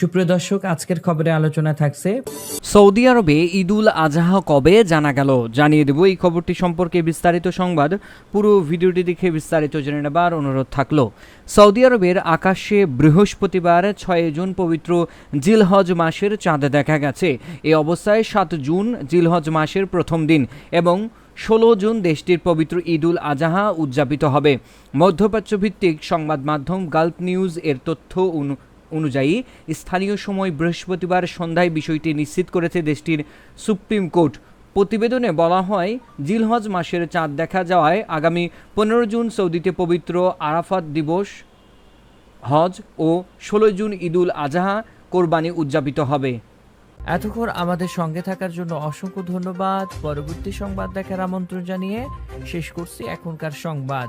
সুপ্রিয় দর্শক, আজকের খবরে আলোচনা থাকছে সৌদি আরবে ঈদুল আজহা কবে জানা গেল? জানিয়ে দেব এই খবরটি সম্পর্কে বিস্তারিত সংবাদ। পুরো ভিডিওটি দেখে বিস্তারিত জেনে নেবার অনুরোধ থাকল। সৌদি আরবের আকাশে বৃহস্পতিবার ছয় জুন পবিত্র জিলহজ মাসের চাঁদ দেখা গেছে। এই অবস্থায় সাত জুন জিলহজ মাসের প্রথম দিন এবং ষোলো জুন দেশটির পবিত্র ঈদুল আজহা উদযাপিত হবে। মধ্যপ্রাচ্য ভিত্তিক সংবাদ মাধ্যম গালফ নিউজ এর তথ্য অনুযায়ী স্থানীয় সময় বৃহস্পতিবার সন্ধ্যায় বিষয়টি নিশ্চিত করেছে দেশটির সুপ্রিম কোর্ট। প্রতিবেদনে বলা হয়, জিলহজ মাসের চাঁদ দেখা যাওয়ায় আগামী পনেরো জুন সৌদিতে পবিত্র আরাফাত দিবস, হজ ও ষোলো জুন ঈদুল আজহা কোরবানি উদযাপিত হবে। এতক্ষণ আমাদের সঙ্গে থাকার জন্য অসংখ্য ধন্যবাদ। পরবর্তী সংবাদ দেখার আমন্ত্রণ জানিয়ে শেষ করছি এখনকার সংবাদ।